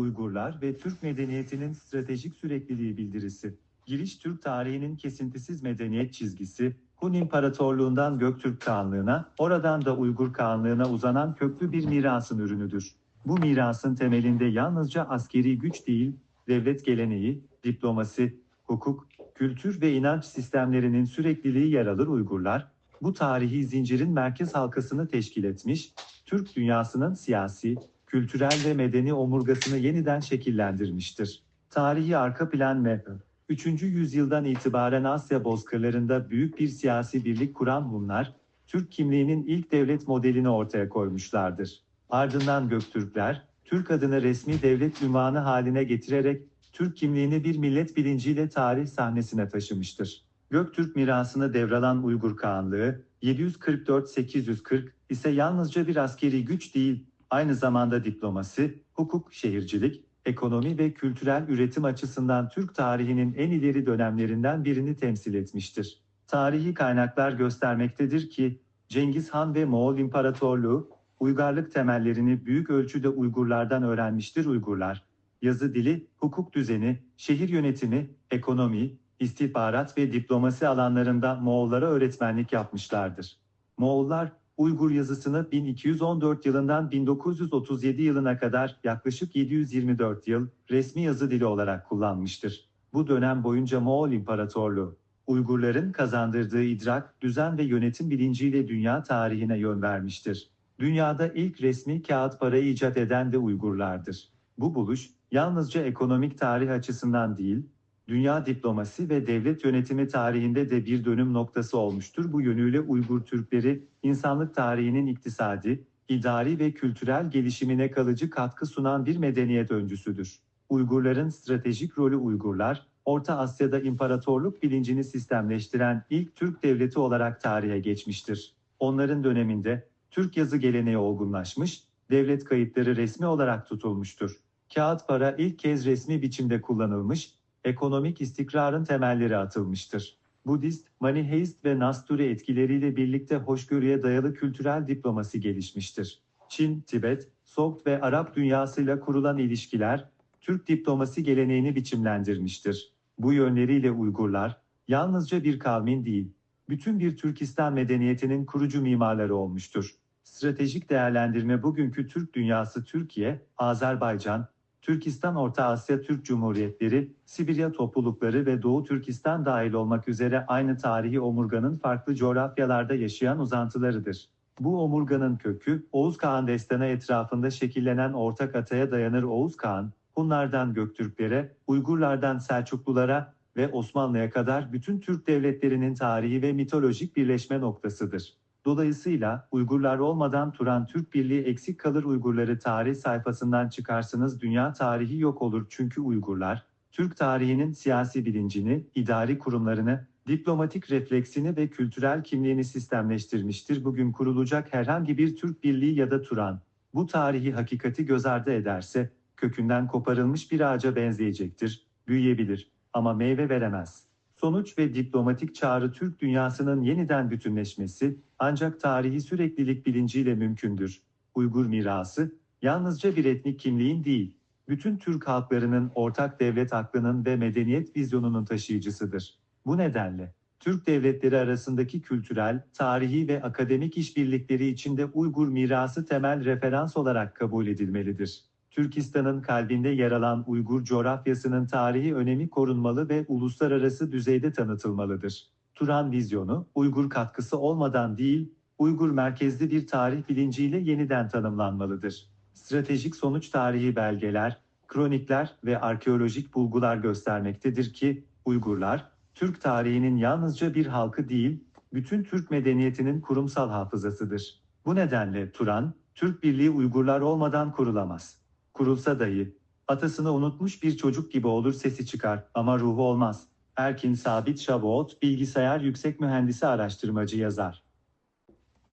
Uygurlar ve Türk medeniyetinin stratejik sürekliliği bildirisi. Giriş Türk tarihinin kesintisiz medeniyet çizgisi, Hun İmparatorluğundan Göktürk Kağanlığına, oradan da Uygur Kağanlığına uzanan köklü bir mirasın ürünüdür. Bu mirasın temelinde yalnızca askeri güç değil, devlet geleneği, diplomasi, hukuk, kültür ve inanç sistemlerinin sürekliliği yer alır Uygurlar, bu tarihi zincirin merkez halkasını teşkil etmiş, Türk dünyasının siyasi, kültürel ve medeni omurgasını yeniden şekillendirmiştir. Tarihi arka plan ve 3. yüzyıldan itibaren Asya bozkırlarında büyük bir siyasi birlik kuran Hunlar, Türk kimliğinin ilk devlet modelini ortaya koymuşlardır. Ardından Göktürkler, Türk adını resmi devlet ünvanı haline getirerek Türk kimliğini bir millet bilinciyle tarih sahnesine taşımıştır. Göktürk mirasını devralan Uygur Kağanlığı, 744-840 ise yalnızca bir askeri güç değil, aynı zamanda diplomasi, hukuk, şehircilik, ekonomi ve kültürel üretim açısından Türk tarihinin en ileri dönemlerinden birini temsil etmiştir. Tarihi kaynaklar göstermektedir ki, Cengiz Han ve Moğol İmparatorluğu, uygarlık temellerini büyük ölçüde Uygurlardan öğrenmiştir Uygurlar. Yazı dili, hukuk düzeni, şehir yönetimi, ekonomi, istihbarat ve diplomasi alanlarında Moğollara öğretmenlik yapmışlardır. Moğollar, Uygur yazısını 1214 yılından 1937 yılına kadar yaklaşık 724 yıl resmi yazı dili olarak kullanmıştır. Bu dönem boyunca Moğol İmparatorluğu, Uygurların kazandırdığı idrak, düzen ve yönetim bilinciyle dünya tarihine yön vermiştir. Dünyada ilk resmi kağıt parayı icat eden de Uygurlardır. Bu buluş, yalnızca ekonomik tarih açısından değil, dünya diplomasi ve devlet yönetimi tarihinde de bir dönüm noktası olmuştur. Bu yönüyle Uygur Türkleri, insanlık tarihinin iktisadi, idari ve kültürel gelişimine kalıcı katkı sunan bir medeniyet öncüsüdür. Uygurların stratejik rolü Uygurlar, Orta Asya'da imparatorluk bilincini sistemleştiren ilk Türk devleti olarak tarihe geçmiştir. Onların döneminde Türk yazı geleneği olgunlaşmış, devlet kayıtları resmi olarak tutulmuştur. Kağıt para ilk kez resmi biçimde kullanılmış, ekonomik istikrarın temelleri atılmıştır. Budist, Maniheist ve Nasturi etkileriyle birlikte hoşgörüye dayalı kültürel diplomasi gelişmiştir. Çin, Tibet, Soğuk ve Arap dünyasıyla kurulan ilişkiler, Türk diplomasi geleneğini biçimlendirmiştir. Bu yönleriyle Uygurlar, yalnızca bir kavmin değil, bütün bir Türkistan medeniyetinin kurucu mimarları olmuştur. Stratejik değerlendirme bugünkü Türk dünyası Türkiye, Azerbaycan, Türkistan Orta Asya Türk Cumhuriyetleri, Sibirya toplulukları ve Doğu Türkistan dahil olmak üzere aynı tarihi omurganın farklı coğrafyalarda yaşayan uzantılarıdır. Bu omurganın kökü, Oğuz Kağan destanı etrafında şekillenen ortak ataya dayanır Oğuz Kağan, Hunlardan Göktürklere, Uygurlardan Selçuklulara ve Osmanlı'ya kadar bütün Türk devletlerinin tarihi ve mitolojik birleşme noktasıdır. Dolayısıyla Uygurlar olmadan Turan Türk Birliği eksik kalır Uygurları tarih sayfasından çıkarsınız dünya tarihi yok olur çünkü Uygurlar, Türk tarihinin siyasi bilincini, idari kurumlarını, diplomatik refleksini ve kültürel kimliğini sistemleştirmiştir. Bugün kurulacak herhangi bir Türk Birliği ya da Turan, bu tarihi hakikati göz ardı ederse, kökünden koparılmış bir ağaca benzeyecektir, büyüyebilir ama meyve veremez. Sonuç ve diplomatik çağrı Türk dünyasının yeniden bütünleşmesi ancak tarihi süreklilik bilinciyle mümkündür. Uygur mirası yalnızca bir etnik kimliğin değil, bütün Türk halklarının ortak devlet aklının ve medeniyet vizyonunun taşıyıcısıdır. Bu nedenle Türk devletleri arasındaki kültürel, tarihi ve akademik işbirlikleri içinde Uygur mirası temel referans olarak kabul edilmelidir. Türkistan'ın kalbinde yer alan Uygur coğrafyasının tarihi önemi korunmalı ve uluslararası düzeyde tanıtılmalıdır. Turan vizyonu, Uygur katkısı olmadan değil, Uygur merkezli bir tarih bilinciyle yeniden tanımlanmalıdır. Stratejik sonuç tarihi belgeler, kronikler ve arkeolojik bulgular göstermektedir ki, Uygurlar, Türk tarihinin yalnızca bir halkı değil, bütün Türk medeniyetinin kurumsal hafızasıdır. Bu nedenle Turan, Türk Birliği Uygurlar olmadan kurulamaz. Kurulsa dahi, atasını unutmuş bir çocuk gibi olur sesi çıkar ama ruhu olmaz. Erkin Sabit Şaboğut, bilgisayar yüksek mühendisi araştırmacı yazar.